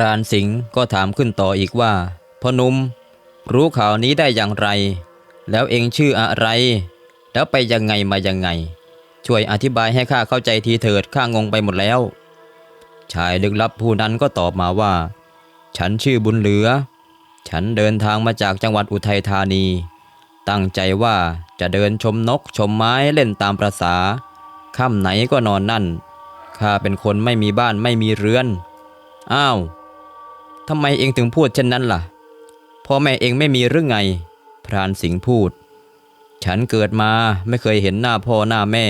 รานสิงห์ก็ถามขึ้นต่ออีกว่าพ่อหนุ่มรู้ข่าวนี้ได้อย่างไร แล้วเองชื่ออะไร แล้วไปยังไงมายังไง ช่วยอธิบายให้ข้าเข้าใจทีเถิดข้างงไปหมดแล้ว ชายลึกลับผู้นั้นก็ตอบมาว่า ฉันชื่อบุญเหลือ ฉันเดินทางมาจากจังหวัดอุทัยธานี ตั้งใจว่าจะเดินชมนกชมไม้เล่นตามประษาค่ำไหนก็นอนนั่นข้าเป็นคนไม่มีบ้านไม่มีเรือน อ้าว ทำไมเองถึงพูดเช่นนั้นล่ะพ่อแม่เองไม่มีหรือไง พรานสิงห์พูด ฉันเกิดมาไม่เคยเห็นหน้าพ่อหน้าแม่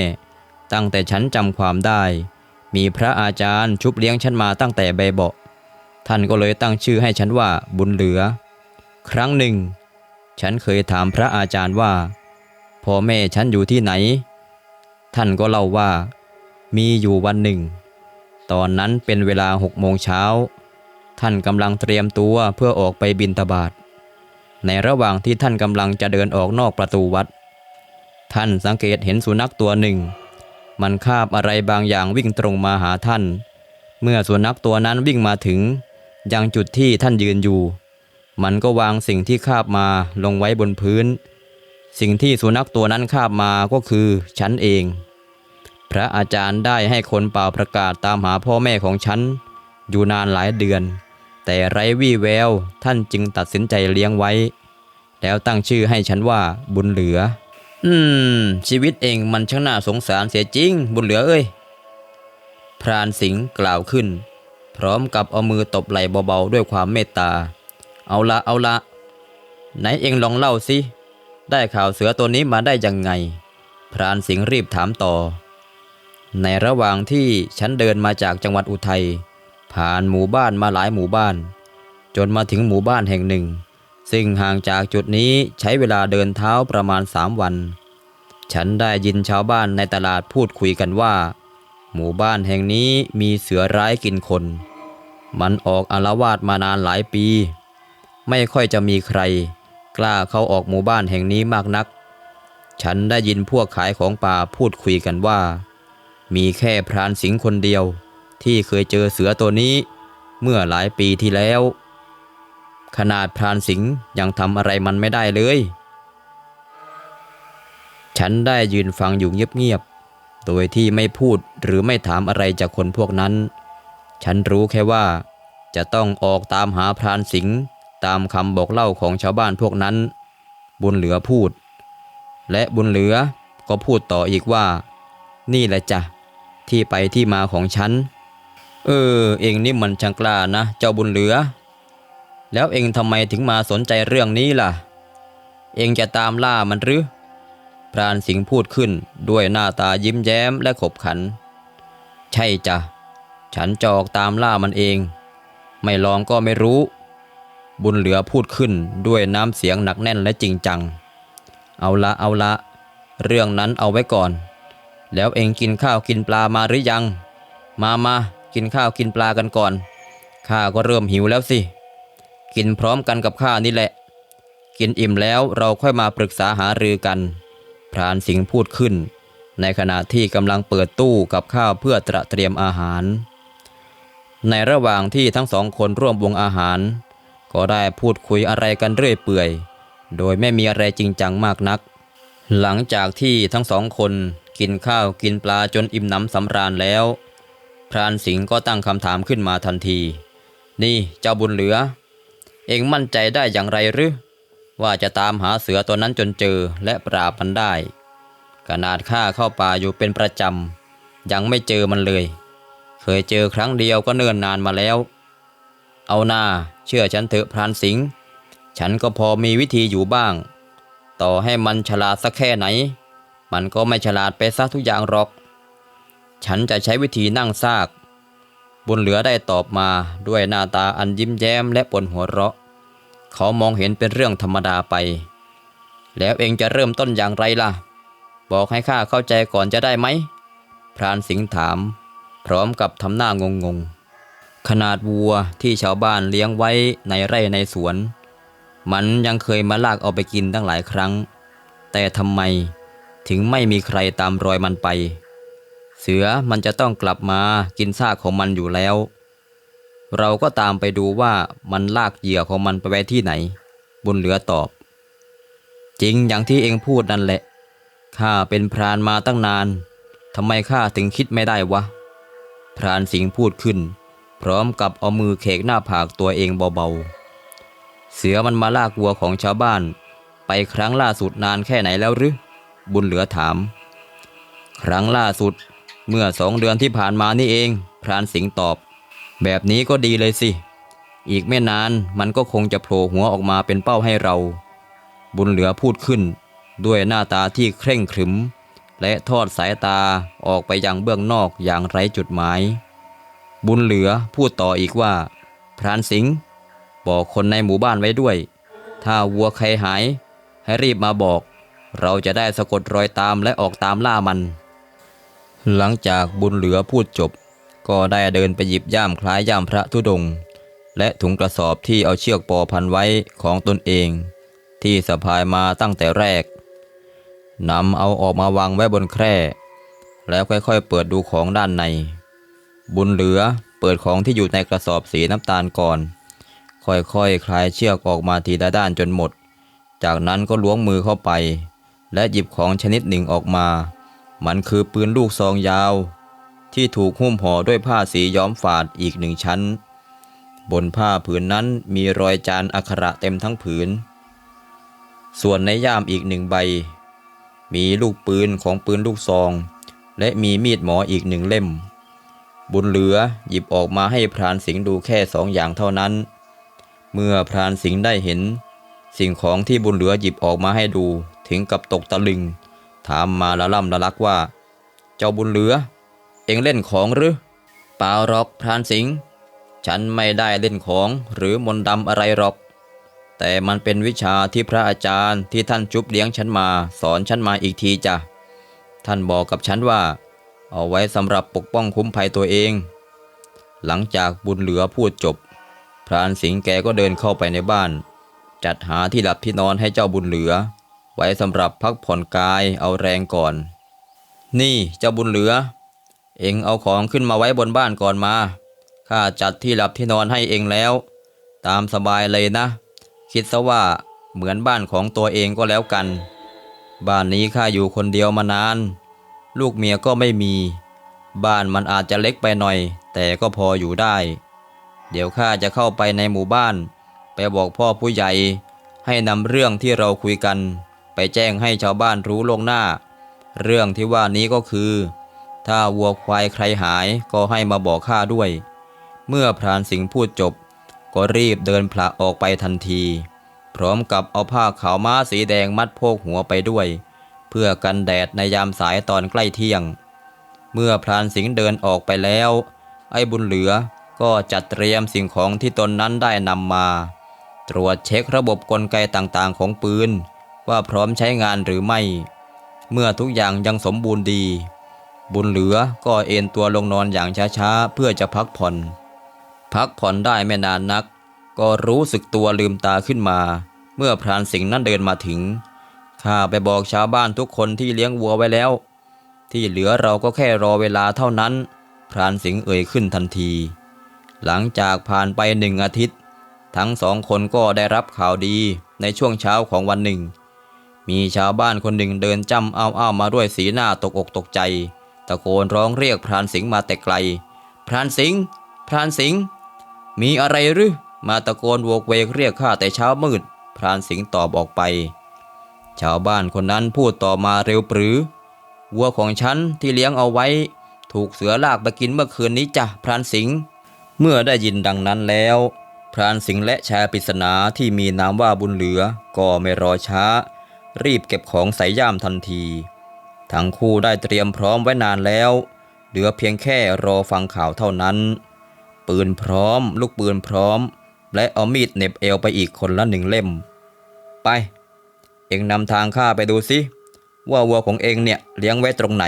ตั้งแต่ฉันจำความได้ มีพระอาจารย์ชุบเลี้ยงฉันมาตั้งแต่ใบเบาะท่านก็เลยตั้งชื่อให้ฉันว่าบุญเหลือ ครั้งหนึ่ง ฉันเคยถามพระอาจารย์ว่าพ่อแม่ฉันอยู่ที่ไหน ท่านก็เล่าว่า มีอยู่วันหนึ่ง ตอนนั้นเป็นเวลาหกโมงเช้า ท่านกำลังเตรียมตัวเพื่อออกไปบินตบาตในระหว่างที่ท่านกำลังจะเดินออกนอกประตูวัด ท่านสังเกตเห็นสุนัขตัวหนึ่ง มันคาบอะไรบางอย่างวิ่งตรงมาหาท่าน เมื่อสุนัขตัวนั้นวิ่งมาถึง ยังจุดที่ท่านยืนอยู่ มันก็วางสิ่งที่คาบมาลงไว้บนพื้น สิ่งที่สุนัขตัวนั้นคาบมาก็คือฉันเอง พระอาจารย์ได้ให้คนเป่าประกาศตามหาพ่อแม่ของฉันอยู่นานหลายเดือน แต่ไร้วี่แววท่านจึงตัดสินใจเลี้ยงไว้ แล้วตั้งชื่อให้ฉันว่าบุญเหลือ อืม ชีวิตเองมันช่างน่าสงสารเสียจริง บุญเหลือเอ้ย พรานสิงห์กล่าวขึ้น พร้อมกับเอามือตบไหล่เบาๆด้วยความเมตตา เอาละเอาละไหนเองลองเล่าสิ ได้ข่าวเสือตัวนี้มาได้ยังไง พรานสิงห์รีบถามต่อ ในระหว่างที่ฉันเดินมาจากจังหวัดอุทัย ผ่านหมู่บ้านมาหลายหมู่บ้าน จนมาถึงหมู่บ้านแห่งหนึ่ง ซึ่งห่างจากจุดนี้ใช้เวลาเดินเท้าประมาณสามวัน ฉันได้ยินชาวบ้านในตลาดพูดคุยกันว่า หมู่บ้านแห่งนี้มีเสือร้ายกินคน มันออกอาละวาดมานานหลายปี ไม่ค่อยจะมีใคร กล้าเข้าออกหมู่บ้านแห่งนี้มากนัก ฉันได้ยินพวกขายของป่าพูดคุยกันว่า มีแค่พรานสิงห์คนเดียว ที่เคยเจอเสือตัวนี้ เมื่อหลายปีที่แล้ว ขนาดพรานสิงห์ยังทำอะไรมันไม่ได้เลย ฉันได้ยืนฟังอยู่เงียบๆ โดยที่ไม่พูดหรือไม่ถามอะไรจากคนพวกนั้น ฉันรู้แค่ว่า จะต้องออกตามหาพรานสิงห์ตามคำบอกเล่าของชาวบ้านพวกนั้น บุญเหลือพูด และบุญเหลือก็พูดต่ออีกว่า นี่แหละจ้ะที่ไปที่มาของฉัน เออ เองนี่มันช่างกล้านะ เจ้าบุญเหลือ แล้วเองทำไมถึงมาสนใจเรื่องนี้ล่ะ เองจะตามล่ามันหรือ พรานสิงห์พูดขึ้นด้วยหน้าตายิ้มแย้มและขบขัน ใช่จ้ะ ฉันจออกตามล่ามันเอง ไม่ลองก็ไม่รู้ บุญเหลือพูดขึ้นด้วยน้ำเสียงหนักแน่นและจริงจัง เอาละเอาละ เรื่องนั้นเอาไว้ก่อน แล้วเองกินข้าวกินปลามาหรือยัง มามา กินข้าวกินปลากันก่อน ข้าก็เริ่มหิวแล้วสิ กินพร้อมกันกับข้านี่แหละ กินอิ่มแล้วเราค่อยมาปรึกษาหารือกัน พรานสิงห์พูดขึ้น ในขณะที่กำลังเปิดตู้กับข้าวเพื่อตระเตรียมอาหาร ในระหว่างที่ทั้งสองคนร่วมวงอาหาร ก็ได้พูดคุยอะไรกันเรื่อยเปื่อย โดยไม่มีอะไรจริงจังมากนัก หลังจากที่ทั้งสองคนกินข้าวกินปลาจนอิ่มหน้ำสำราญแล้ว พรานสิงห์ก็ตั้งคำถามขึ้นมาทันที นี่เจ้าบุญเหลือ เองมั่นใจได้อย่างไรหรือ ว่าจะตามหาเสือตัวนั้นจนเจอและปราบมันได้ ขนาดข้าเข้าป่าอยู่เป็นประจำ ยังไม่เจอมันเลย เคยเจอครั้งเดียวก็เนิ่นนานมาแล้ว เอาหน้าเชื่อฉันเถอะพรานสิงห์ฉันก็พอมีวิธีอยู่บ้าง ต่อให้มันฉลาดสักแค่ไหน มันก็ไม่ฉลาดไปซะทุกอย่างหรอก ฉันจะใช้วิธีนั่งซาก บุญเหลือได้ตอบมาด้วยหน้าตาอันยิ้มแย้มและปนหัวเราะ เขามองเห็นเป็นเรื่องธรรมดาไป แล้วเองจะเริ่มต้นอย่างไรล่ะ บอกให้ข้าเข้าใจก่อนจะได้ไหม พรานสิงห์ถาม พร้อมกับทำหน้างงงๆขนาดวัวที่ชาวบ้านเลี้ยงไว้ในไร่ในสวน มันยังเคยมาลากเอาไปกินตั้งหลายครั้ง แต่ทำไมถึงไม่มีใครตามรอยมันไป เสือมันจะต้องกลับมากินซากของมันอยู่แล้ว เราก็ตามไปดูว่ามันลากเหยื่อของมันไปไว้ที่ไหน บุญเหลือตอบ จริงอย่างที่เองพูดนั่นแหละข้าเป็นพรานมาตั้งนานทำไมข้าถึงคิดไม่ได้วะ พรานสิงห์พูดขึ้น พร้อมกับเอามือเขกหน้าผากตัวเองเบาๆ เสือมันมาลากวัวของชาวบ้าน ไปครั้งล่าสุดนานแค่ไหนแล้วหรือบุญเหลือถาม ครั้งล่าสุด เมื่อสองเดือนที่ผ่านมานี่เอง พรานสิงห์ตอบ แบบนี้ก็ดีเลยสิ อีกไม่นานมันก็คงจะโผล่หัวออกมาเป็นเป้าให้เรา บุญเหลือพูดขึ้น ด้วยหน้าตาที่เคร่งขรึม และทอดสายตาออกไปยังเบื้องนอกอย่างไร้จุดหมาย บุญเหลือพูดต่ออีกว่า พรานสิงห์บอกคนในหมู่บ้านไว้ด้วย ถ้าวัวใครหาย ให้รีบมาบอก เราจะได้สะกดรอยตามและออกตามล่ามัน หลังจากบุญเหลือพูดจบ ก็ได้เดินไปหยิบย่ามคล้ายย่ามพระธุดง และถุงกระสอบที่เอาเชือกปอพันไว้ของตนเอง ที่สะพายมาตั้งแต่แรกนำเอาออกมาวางไว้บนแคร่ แล้วค่อยๆ เปิดดูของด้านใน บุญเหลือเปิดของที่อยู่ในกระสอบสีน้ำตาลก่อน ค่อยๆคคลายเชือกออกมาทีละด้านจนหมด จากนั้นก็ล้วงมือเข้าไป และหยิบของชนิดหนึ่งออกมา มันคือปืนลูกซองยาว ที่ถูกหุ้มห่อด้วยผ้าสีย้อมฝาดอีกหนึ่งชั้น บนผ้าผืนนั้นมีรอยจานอักขระเต็มทั้งผืน ส่วนในย่ามอีกหนึ่งใบ มีลูกปืนของปืนลูกซอง และมีมีดหมออีกหนึ่งเล่ม บุญเหลือหยิบออกมาให้พรานสิงห์ดูแค่สองอย่างเท่านั้น เมื่อพรานสิงห์ได้เห็น สิ่งของที่บุญเหลือหยิบออกมาให้ดูถึงกับตกตะลึง ถามมาละล่ำละลักว่า เจ้าบุญเหลือ เอ็งเล่นของหรือเปล่าหรอกพรานสิงห์ฉันไม่ได้เล่นของหรือมนต์ดำอะไรหรอก แต่มันเป็นวิชาที่พระอาจารย์ที่ท่านจุบเลี้ยงฉันมา สอนฉันมาอีกทีจ้ะ ท่านบอกกับฉันว่า เอาไว้สำหรับปกป้องคุ้มภัยตัวเอง หลังจากบุญเหลือพูดจบ พรานสิงห์แกก็เดินเข้าไปในบ้าน จัดหาที่หลับที่นอนให้เจ้าบุญเหลือ ไว้สำหรับพักผ่อนกายเอาแรงก่อน นี่เจ้าบุญเหลือ เอ็งเอาของขึ้นมาไว้บนบ้านก่อนมาข้าจัดที่หลับที่นอนให้เองแล้ว ตามสบายเลยนะ คิดซะว่าเหมือนบ้านของตัวเองก็แล้วกัน บ้านนี้ข้าอยู่คนเดียวมานาน ลูกเมียก็ไม่มี บ้านมันอาจจะเล็กไปหน่อย แต่ก็พออยู่ได้ เดี๋ยวข้าจะเข้าไปในหมู่บ้าน ไปบอกพ่อผู้ใหญ่ให้นำเรื่องที่เราคุยกัน ไปแจ้งให้ชาวบ้านรู้ล่วงหน้า เรื่องที่ว่านี้ก็คือ ถ้าวัวควายใครหายก็ให้มาบอกข้าด้วย เมื่อพรานสิงห์พูดจบ ก็รีบเดินผละออกไปทันที พร้อมกับเอาผ้าขาวม้าสีแดงมัดโพกหัวไปด้วย เพื่อกันแดดในยามสายตอนใกล้เที่ยง เมื่อพรานสิงห์เดินออกไปแล้ว ไอ้บุญเหลือก็จัดเตรียมสิ่งของที่ตนนั้นได้นำมา ตรวจเช็คระบบกลไกต่างๆของปืน ว่าพร้อมใช้งานหรือไม่ เมื่อทุกอย่างยังสมบูรณ์ดี บุญเหลือก็เอนตัวลงนอนอย่างช้าๆ เพื่อจะพักผ่อน พักผ่อนได้ไม่นานนัก ก็รู้สึกตัวลืมตาขึ้นมา เมื่อพรานสิงห์นั้นเดินมาถึงข้าไปบอกชาวบ้านทุกคนที่เลี้ยงวัวไว้แล้ว ที่เหลือเราก็แค่รอเวลาเท่านั้น พรานสิงห์เอ่ยขึ้นทันที หลังจากผ่านไปหนึ่งอาทิตย์ ทั้งสองคนก็ได้รับข่าวดีในช่วงเช้าของวันหนึ่ง มีชาวบ้านคนหนึ่งเดินจ้ำอ้าวอ้าวมาด้วยสีหน้าตกอกตกใจ ตะโกนร้องเรียกพรานสิงห์มาแต่ไกล พรานสิงห์พรานสิงห์มีอะไรหรือมาตะโกนโวกเวกเรียกข้าแต่เช้ามืด พรานสิงห์ตอบออกไป ชาวบ้านคนนั้นพูดต่อมาเร็วปรือวัวของฉันที่เลี้ยงเอาไว้ ถูกเสือลากไปกินเมื่อคืนนี้จ้ะพรานสิงห์เมื่อได้ยินดังนั้นแล้ว พรานสิงห์และชายปริศนาที่มีนามว่าบุญเหลือก็ไม่รอช้า รีบเก็บของใส่ย่ามทันที ทั้งคู่ได้เตรียมพร้อมไว้นานแล้ว เหลือเพียงแค่รอฟังข่าวเท่านั้น ปืนพร้อม ลูกปืนพร้อม และเอามีดเน็บเอวไปอีกคนละหนึ่งเล่ม ไป เอ็งนำทางข้าไปดูสิว่าวัวของเอ็งเนี่ยเลี้ยงไว้ตรงไหน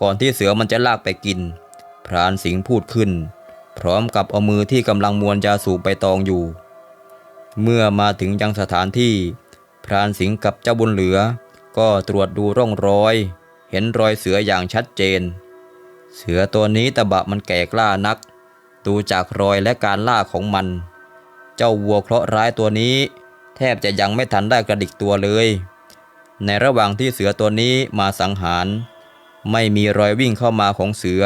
ก่อนที่เสือมันจะลากไปกิน พรานสิงห์พูดขึ้น พร้อมกับเอามือที่กำลังมวนยาสูบใบตองอยู่ เมื่อมาถึงยังสถานที่ พรานสิงห์กับเจ้าบุญเหลือ ก็ตรวจดูร่องรอย เห็นรอยเสืออย่างชัดเจน เสือตัวนี้ตะบะมันแก่กล้านัก ดูจากรอยและการล่าของมัน เจ้าวัวเคราะห์ร้ายตัวนี้ แทบจะยังไม่ทันได้กระดิกตัวเลย ในระหว่างที่เสือตัวนี้มาสังหาร ไม่มีรอยวิ่งเข้ามาของเสือ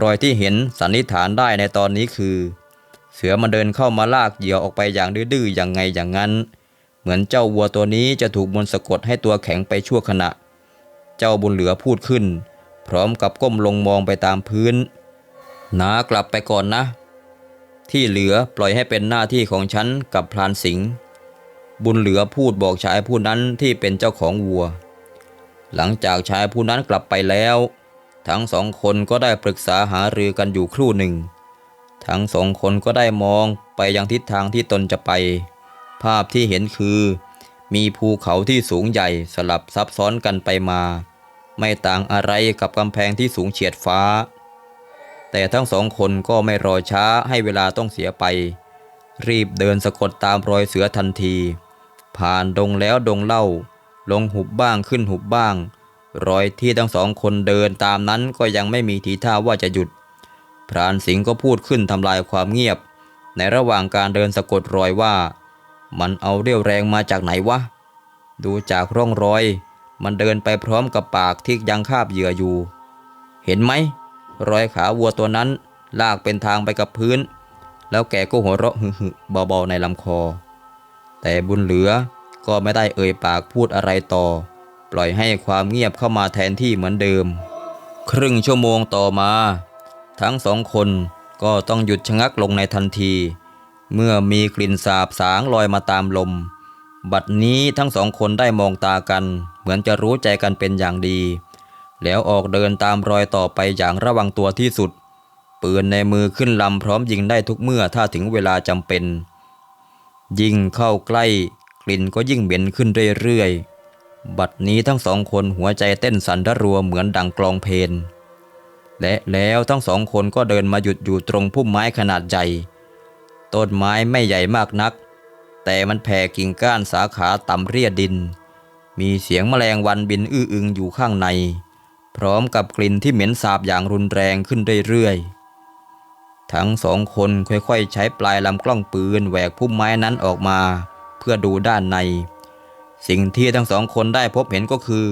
รอยที่เห็นสันนิษฐานได้ในตอนนี้คือ เสือมันเดินเข้ามาลากเหยื่อออกไปอย่างดื้อๆอย่างไงอย่างนั้น เหมือนเจ้าวัวตัวนี้จะถูกมนสะกดให้ตัวแข็งไปชั่วขณะ เจ้าบุญเหลือพูดขึ้น พร้อมกับก้มลงมองไปตามพื้นนากลับไปก่อนนะ ที่เหลือปล่อยให้เป็นหน้าที่ของฉันกับพลานสิงห์บุญเหลือพูดบอกชายผู้นั้นที่เป็นเจ้าของวัว หลังจากชายผู้นั้นกลับไปแล้ว ทั้งสองคนก็ได้ปรึกษาหารือกันอยู่ครู่หนึ่ง ทั้งสองคนก็ได้มองไปยังทิศทางที่ตนจะไป ภาพที่เห็นคือ มีภูเขาที่สูงใหญ่สลับซับซ้อนกันไปมา ไม่ต่างอะไรกับกำแพงที่สูงเฉียดฟ้า แต่ทั้งสองคนก็ไม่รอช้าให้เวลาต้องเสียไป รีบเดินสะกดตามรอยเสือทันที ผ่านดงแล้วดงเล่า ลงหุบบ้างขึ้นหุบบ้าง รอยที่ทั้งสองคนเดินตามนั้นก็ยังไม่มีทีท่าว่าจะหยุด พรานสิงห์ก็พูดขึ้นทำลายความเงียบ ในระหว่างการเดินสะกดรอยว่า มันเอาเรี่ยวแรงมาจากไหนวะ ดูจากร่องรอย มันเดินไปพร้อมกับปากที่ยังคาบเหยื่ออยู่ เห็นไหม รอยขาวัวตัวนั้นลากเป็นทางไปกับพื้น แล้วแกก็หัวเราะหึ่ๆเบาๆในลำคอ แต่บุญเหลือก็ไม่ได้เอ่ยปากพูดอะไรต่อ ปล่อยให้ความเงียบเข้ามาแทนที่เหมือนเดิม ครึ่งชั่วโมงต่อมา ทั้งสองคนก็ต้องหยุดชะงักลงในทันที เมื่อมีกลิ่นสาบสางลอยมาตามลม บัดนี้ทั้งสองคนได้มองตากัน เหมือนจะรู้ใจกันเป็นอย่างดี แล้วออกเดินตามรอยต่อไปอย่างระวังตัวที่สุด ปืนในมือขึ้นลำพร้อมยิงได้ทุกเมื่อถ้าถึงเวลาจำเป็น ยิ่งเข้าใกล้ กลิ่นก็ยิ่งเหม็นขึ้นเรื่อยๆ บัดนี้ทั้งสองคนหัวใจเต้นสั่นระรัวเหมือนดังกลองเพลงและแล้วทั้งสองคนก็เดินมาหยุดอยู่ตรงพุ่มไม้ขนาดใหญ่ ต้นไม้ไม่ใหญ่มากนัก แต่มันแผ่กิ่งก้านสาขาต่ำเรียดดิน มีเสียงแมลงวันบินอื้ออึงอยู่ข้างใน พร้อมกับกลิ่นที่เหม็นสาบอย่างรุนแรงขึ้นเรื่อยๆ ทั้งสองคนค่อยๆ ใช้ปลายลำกล้องปืนแหวกพุ่มไม้นั้นออกมา เพื่อดูด้านใน สิ่งที่ทั้งสองคนได้พบเห็นก็คือ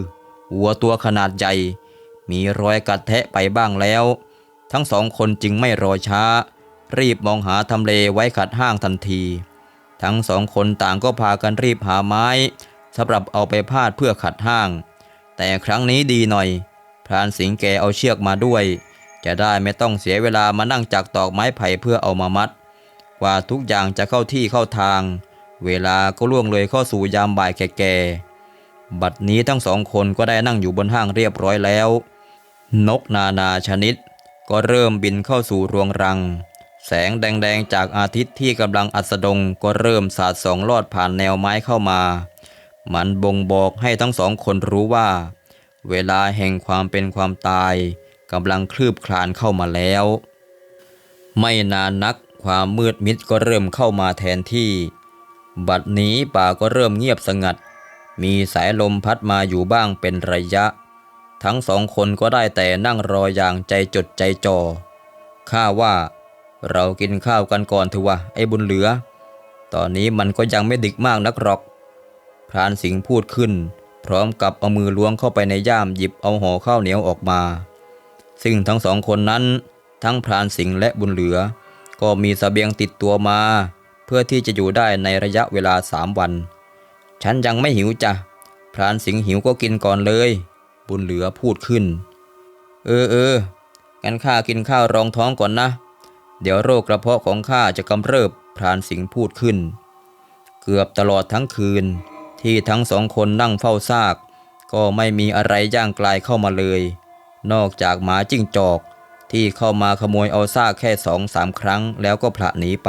วัวตัวขนาดใหญ่ มีรอยกัดแทะไปบ้างแล้ว ทั้งสองคนจึงไม่รอช้า รีบมองหาทำเลไว้ขัดห้างทันที ทั้งสองคนต่างก็พากันรีบหาไม้สำหรับเอาไปพาดเพื่อขัดห้าง แต่ครั้งนี้ดีหน่อย พรานสิงแกเอาเชือกมาด้วย จะได้ไม่ต้องเสียเวลามานั่งจักตอกไม้ไผ่เพื่อเอามามัด กว่าทุกอย่างจะเข้าที่เข้าทาง เวลาก็ล่วงเลยเข้าสู่ยามบ่ายแก่ๆบัดนี้ทั้งสองคนก็ได้นั่งอยู่บนห้างเรียบร้อยแล้ว นกนานาชนิดก็เริ่มบินเข้าสู่รวงรัง แสงแดงๆจากอาทิตย์ที่กำลังอัสดงก็เริ่มสาดส่องลอดผ่านแนวไม้เข้ามา มันบ่งบอกให้ทั้งสองคนรู้ว่า เวลาแห่งความเป็นความตายกำลังคลืบคลานเข้ามาแล้ว ไม่นานนักความมืดมิดก็เริ่มเข้ามาแทนที่ บัดนี้ป่าก็เริ่มเงียบสงัด มีสายลมพัดมาอยู่บ้างเป็นระยะ ทั้งสองคนก็ได้แต่นั่งรออย่างใจจดใจจ่อข้าว่า เรากินข้าวกันก่อนเถอะวะไอ้บุญเหลือ ตอนนี้มันก็ยังไม่ดึกมากนักหรอก พรานสิงห์พูดขึ้น พร้อมกับเอามือล้วงเข้าไปในย่ามหยิบเอาห่อข้าวเหนียวออกมา ซึ่งทั้งสองคนนั้น ทั้งพรานสิงห์และบุญเหลือ ก็มีสเสบียงติดตัวมา เพื่อที่จะอยู่ได้ในระยะเวลาสามวัน ฉันยังไม่หิวจ้ะ พรานสิงห์หิวก็กินก่อนเลย บุญเหลือพูดขึ้น เออเอองั้นข้ากินข้าวรองท้องก่อนนะ เดี๋ยวโรคกระเพาะของข้าจะกำเริบพรานสิงห์พูดขึ้น เกือบตลอดทั้งคืน ที่ทั้งสองคนนั่งเฝ้าซาก ก็ไม่มีอะไรย่างกลายเข้ามาเลย นอกจากหมาจิ้งจอก ที่เข้ามาขโมยเอาซากแค่สองสามครั้งแล้วก็ผละหนีไป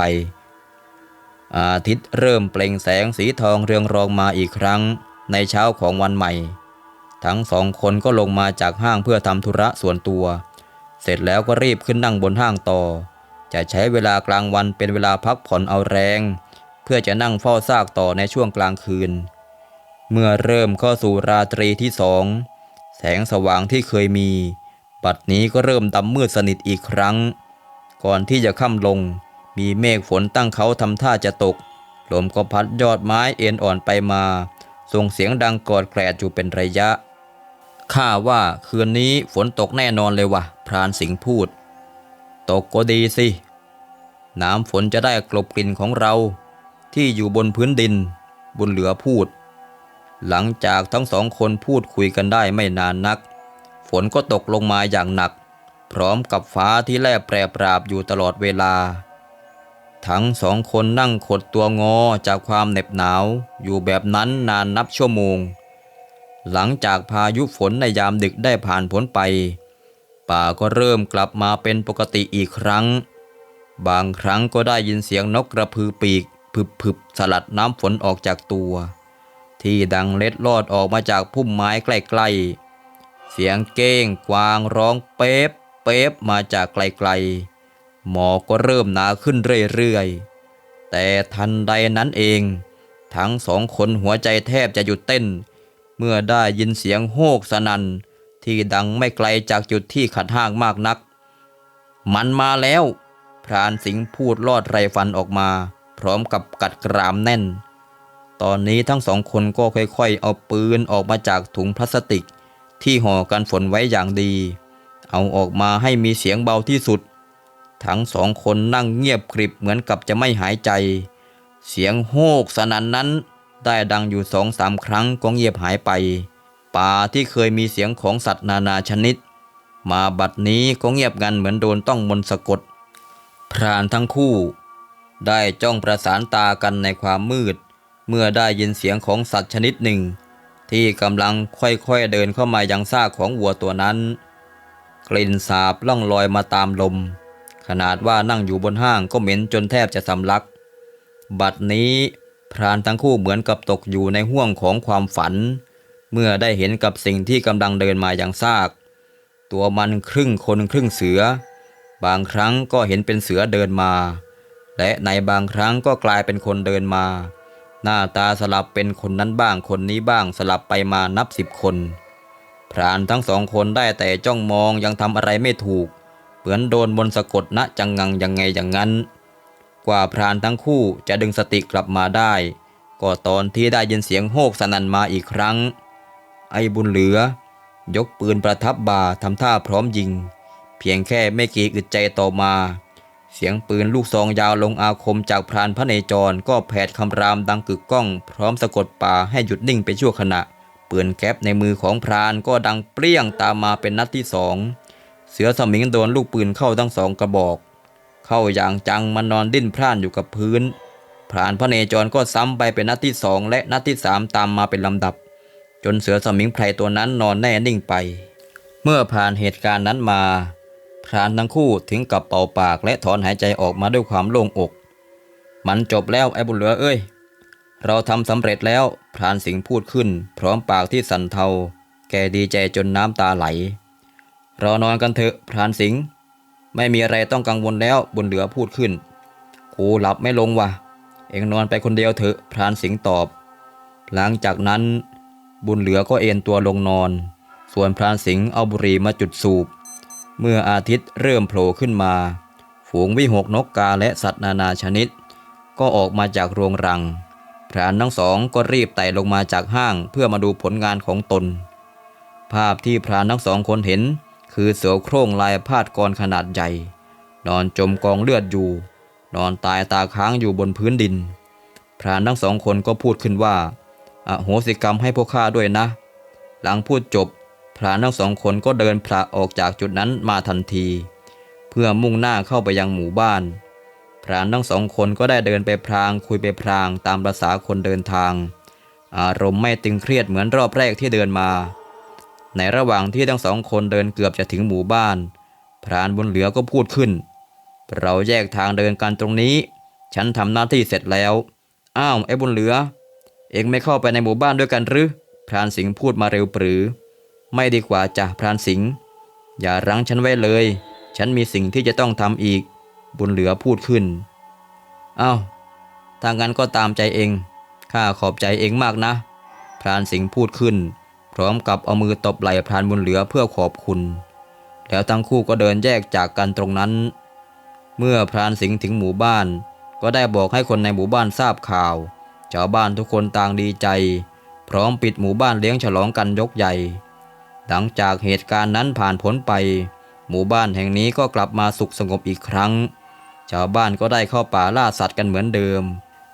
อาทิตย์เริ่มเปล่งแสงสีทองเรืองรองมาอีกครั้ง ในเช้าของวันใหม่ ทั้งสองคนก็ลงมาจากห้างเพื่อทำธุระส่วนตัว เสร็จแล้วก็รีบขึ้นนั่งบนห้างต่อ จะใช้เวลากลางวันเป็นเวลาพักผ่อนเอาแรง เพื่อจะนั่งเฝ้าซากต่อในช่วงกลางคืน เมื่อเริ่มเข้าสู่ราตรีที่สองแสงสว่างที่เคยมี บัดนี้ก็เริ่มดำมืดสนิทอีกครั้ง ก่อนที่จะค่ำลง มีเมฆฝนตั้งเขาทำท่าจะตก ลมก็พัดยอดไม้เอ็นอ่อนไปมา ส่งเสียงดังกอดแกรดอยู่เป็นระยะข้าว่าคืนนี้ฝนตกแน่นอนเลยวะพรานสิงห์พูด ตกก็ดีสิ น้ำฝนจะได้กลบกลิ่นของเราที่อยู่บนพื้นดินบุญเหลือพูด หลังจากทั้งสองคนพูดคุยกันได้ไม่นานนัก ฝนก็ตกลงมาอย่างหนัก พร้อมกับฟ้าที่แลบแปรปราบอยู่ตลอดเวลา ทั้งสองคนนั่งขดตัวงอจากความเหน็บหนาวอยู่แบบนั้นนานนับชั่วโมง หลังจากพายุฝนในยามดึกได้ผ่านพ้นไป ป่าก็เริ่มกลับมาเป็นปกติอีกครั้ง บางครั้งก็ได้ยินเสียงนกกระพือปีกผึบๆสลัดน้ำฝนออกจากตัว ที่ดังเล็ดลอดออกมาจากพุ่มไม้ใกล้ๆ เสียงเก้งกวางร้องเป๊บเป๊บมาจากไกลๆ หมอกก็เริ่มหนาขึ้นเรื่อยๆ แต่ทันใดนั้นเอง ทั้งสองคนหัวใจแทบจะหยุดเต้น เมื่อได้ยินเสียงโฮกสนัน่น ที่ดังไม่ไกลจากจุดที่ขัดห้างมากนัก มันมาแล้ว พรานสิงห์พูดลอดไรฟันออกมา พร้อมกับกัดกรามแน่น ตอนนี้ทั้งสองคนก็ค่อยๆ เอาปืนออกมาจากถุงพลาสติก ที่ห่อกันฝนไว้อย่างดี เอาออกมาให้มีเสียงเบาที่สุด ทั้งสองคนนั่งเงียบกริบเหมือนกับจะไม่หายใจ เสียงโฮกสนันนั้นได้ดังอยู่สองสามครั้งก็เงียบหายไป ป่าที่เคยมีเสียงของสัตว์นานาชนิด มาบัดนี้ก็เงียบงันเหมือนโดนต้องมนสะกด พรานทั้งคู่ ได้จ้องประสานตากันในความมืด เมื่อได้ยินเสียงของสัตว์ชนิดหนึ่ง ที่กำลังค่อยๆเดินเข้ามายังซากของวัวตัวนั้น กลิ่นสาบล่องลอยมาตามลม ขนาดว่านั่งอยู่บนห้างก็เหม็นจนแทบจะสำลัก บัดนี้พรานทั้งคู่เหมือนกับตกอยู่ในห่วงของความฝัน เมื่อได้เห็นกับสิ่งที่กำลังเดินมาอย่างซาก ตัวมันครึ่งคนครึ่งเสือ บางครั้งก็เห็นเป็นเสือเดินมา และในบางครั้งก็กลายเป็นคนเดินมา หน้าตาสลับเป็นคนนั้นบ้างคนนี้บ้างสลับไปมานับสิบคนพรานทั้งสองคนได้แต่จ้องมองยังทำอะไรไม่ถูก เหมือนโดนบนสะกดณจังงังยังไงอย่างนั้น กว่าพรานทั้งคู่จะดึงสติกลับมาได้ ก็ตอนที่ได้ยินเสียงโฮกสนั่นมาอีกครั้ง ไอ้บุญเหลือ ยกปืนประทับบ่าทำท่าพร้อมยิง เพียงแค่ไม่กี่อึดใจต่อมา เสียงปืนลูกซองยาวลงอาคมจากพรานพระเนจรก็แผดคำรามดังกึกก้อง พร้อมสะกดป่าให้หยุดนิ่งไปชั่วขณะ ปืนแก๊ปในมือของพรานก็ดังเปรี้ยงตามมาเป็นนัดที่สองเสือสมิงโดนลูกปืนเข้าทั้งสองกระบอก เข้าอย่างจังมันนอนดิ้นพร่านอยู่กับพื้นพรานพระเนจรก็ซ้ำไปเป็นนัดที่สองและนัดที่สามตามมาเป็นลำดับ จนเสือสมิงไพรตัวนั้นนอนแน่นิ่งไป เมื่อผ่านเหตุการณ์นั้นมาพรานทั้งคู่ถึงกับเป่าปากและถอนหายใจออกมาด้วยความโล่งอก มันจบแล้วไอ้บุญเหลือเอ้ย เราทำสำเร็จแล้วพรานสิงห์พูดขึ้น พร้อมปากที่สั่นเทา แกดีใจจนน้ำตาไหล เรานอนกันเถอะพรานสิงห์ไม่มีอะไรต้องกังวลแล้วบุญเหลือพูดขึ้น กูหลับไม่ลงว่ะ เอ็งนอนไปคนเดียวเถอะพรานสิงห์ตอบ หลังจากนั้น บุญเหลือก็เอนตัวลงนอน ส่วนพรานสิงห์เอาบุหรี่มาจุดสูบ เมื่ออาทิตย์เริ่มโผล่ขึ้นมา ฝูงวิหกนกกาและสัตว์นานาชนิด ก็ออกมาจากโรงรัง พรานทั้งสองก็รีบไต่ลงมาจากห้างเพื่อมาดูผลงานของตน ภาพที่พรานทั้งสองคนเห็น คือเสือโคร่งลายพาดกรขนาดใหญ่ นอนจมกองเลือดอยู่ นอนตายตาค้างอยู่บนพื้นดิน พรานทั้งสองคนก็พูดขึ้นว่า อโหสิกรรมให้พวกข้าด้วยนะ หลังพูดจบ พรานทั้งสองคนก็เดินพละออกจากจุดนั้นมาทันที เพื่อมุ่งหน้าเข้าไปยังหมู่บ้าน พรานทั้งสองคนก็ได้เดินไปพรางคุยไปพรางตามภาษาคนเดินทาง อารมณ์ไม่ตึงเครียดเหมือนรอบแรกที่เดินมา ในระหว่างที่ทั้งสองคนเดินเกือบจะถึงหมู่บ้าน พรานบนเหลือก็พูดขึ้น เราแยกทางเดินกันตรงนี้ ฉันทำหน้าที่เสร็จแล้ว อ้าวไอ้บุญเหลือ เองไม่เข้าไปในหมู่บ้านด้วยกันหรือ พรานสิงห์พูดมาเร็วปรือ ไม่ดีกว่าจ้ะพรานสิงห์อย่ารั้งฉันไว้เลย ฉันมีสิ่งที่จะต้องทำอีก บุญเหลือพูดขึ้นอ้าวถ้างั้นก็ตามใจเอง ข้าขอบใจเองมากนะ พรานสิงห์พูดขึ้น พร้อมกับเอามือตบไหล่พรานบุญเหลือเพื่อขอบคุณ แล้วทั้งคู่ก็เดินแยกจากกันตรงนั้น เมื่อพรานสิงห์ถึงหมู่บ้าน ก็ได้บอกให้คนในหมู่บ้านทราบข่าว ชาวบ้านทุกคนต่างดีใจ พร้อมปิดหมู่บ้านเลี้ยงฉลองกันยกใหญ่ หลังจากเหตุการณ์นั้นผ่านพ้นไป หมู่บ้านแห่งนี้ก็กลับมาสุขสงบอีกครั้ง ชาวบ้านก็ได้เข้าป่าล่าสัตว์กันเหมือนเดิม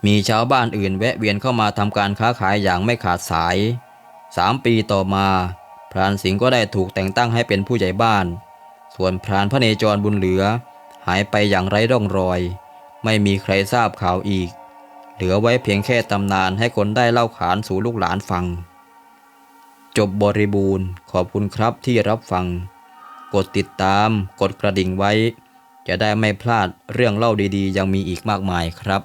มีชาวบ้านอื่นแวะเวียนเข้ามาทำการค้าขายอย่างไม่ขาดสายสามปีต่อมาพรานสิงห์ก็ได้ถูกแต่งตั้งให้เป็นผู้ใหญ่บ้าน ส่วนพรานพระเนจรบุญเหลือ หายไปอย่างไร้ร่องรอย ไม่มีใครทราบข่าวอีก เหลือไว้เพียงแค่ตำนานให้คนได้เล่าขานสู่ลูกหลานฟัง จบบริบูรณ์ขอบคุณครับที่รับฟัง กดติดตามกดกระดิ่งไว้ จะได้ไม่พลาดเรื่องเล่าดีๆ ยังมีอีกมากมายครับ